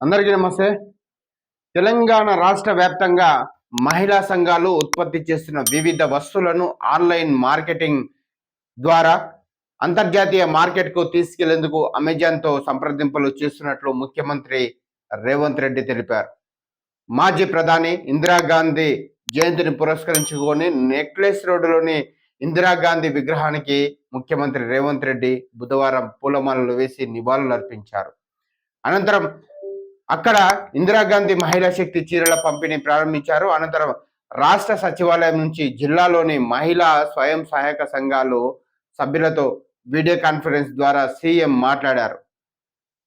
అందరికీ నమస్తే. తెలంగాణ రాష్ట్ర వ్యాప్తంగా మహిళా సంఘాలు ఉత్పత్తి చేస్తున్న వివిధ వస్తువులను ఆన్లైన్ మార్కెటింగ్ ద్వారా అంతర్జాతీయ మార్కెట్కు తీసుకెళ్ళేందుకు అమెజాన్తో సంప్రదింపులు చేస్తున్నట్లు ముఖ్యమంత్రి రేవంత్ రెడ్డి తెలిపారు. మాజీ ప్రధాని ఇందిరాగాంధీ జయంతిని పురస్కరించుకొని నెక్లెస్ రోడ్డులోని ఇందిరాగాంధీ విగ్రహానికి ముఖ్యమంత్రి రేవంత్ రెడ్డి బుధవారం పూలమాలలు వేసి నివాళులు అర్పించారు అనంతరం అక్కడ ఇందిరాగాంధీ మహిళా శక్తి చీరల పంపిణీ ప్రారంభించారు. అనంతరం రాష్ట్ర సచివాలయం నుంచి జిల్లాలోని మహిళా స్వయం సహాయక సంఘాలు సభ్యులతో వీడియో కాన్ఫరెన్స్ ద్వారా సీఎం మాట్లాడారు.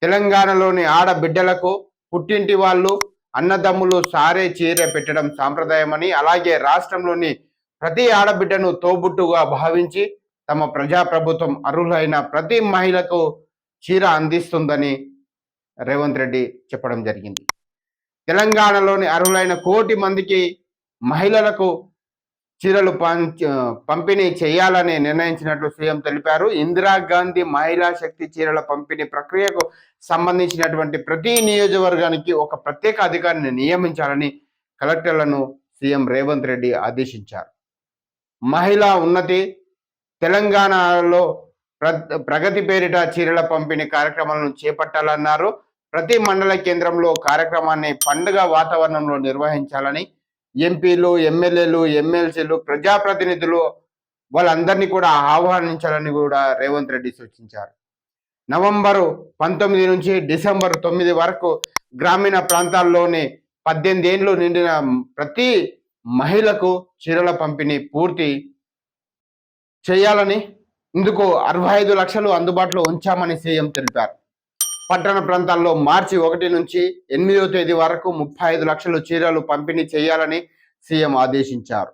తెలంగాణలోని ఆడబిడ్డలకు పుట్టింటి వాళ్ళు అన్నదమ్ములు సారే చీర పెట్టడం సాంప్రదాయమని అలాగే రాష్ట్రంలోని ప్రతి ఆడబిడ్డను తోబుట్టుగా భావించి తమ ప్రజాప్రభుత్వం అర్హులైన ప్రతి మహిళకు చీర అందిస్తుందని రేవంత్ రెడ్డి చెప్పడం జరిగింది. తెలంగాణలోని అర్హులైన కోటి మందికి మహిళలకు చీరలు పంపిణీ చేయాలని నిర్ణయించినట్లు సీఎం తెలిపారు. ఇందిరాగాంధీ మహిళా శక్తి చీరల పంపిణీ ప్రక్రియకు సంబంధించినటువంటి ప్రతి నియోజకవర్గానికి ఒక ప్రత్యేక అధికారిని నియమించాలని కలెక్టర్లను సీఎం రేవంత్ రెడ్డి ఆదేశించారు. మహిళా ఉన్నతి తెలంగాణలో ప్రగతి పేరిట చీరల పంపిణీ కార్యక్రమాలను చేపట్టాలన్నారు. ప్రతి మండల కేంద్రంలో కార్యక్రమాన్ని పండుగ వాతావరణంలో నిర్వహించాలని ఎంపీలు ఎమ్మెల్యేలు ఎమ్మెల్సీలు ప్రజాప్రతినిధులు వాళ్ళందరినీ కూడా ఆహ్వానించాలని కూడా రేవంత్ రెడ్డి సూచించారు. నవంబరు పంతొమ్మిది నుంచి డిసెంబర్ తొమ్మిది వరకు గ్రామీణ ప్రాంతాల్లోని పద్దెనిమిది ఏళ్ళు నిండిన ప్రతి మహిళకు చీరల పంపిణీ పూర్తి చేయాలని ఇందుకు అరవై ఐదు లక్షలు అందుబాటులో ఉంచామని సీఎం తెలిపారు. పట్టణ ప్రాంతాల్లో మార్చి ఒకటి నుంచి ఎనిమిదో తేదీ వరకు ముప్పై ఐదు లక్షలు చీరలు పంపిణీ చేయాలని సీఎం ఆదేశించారు.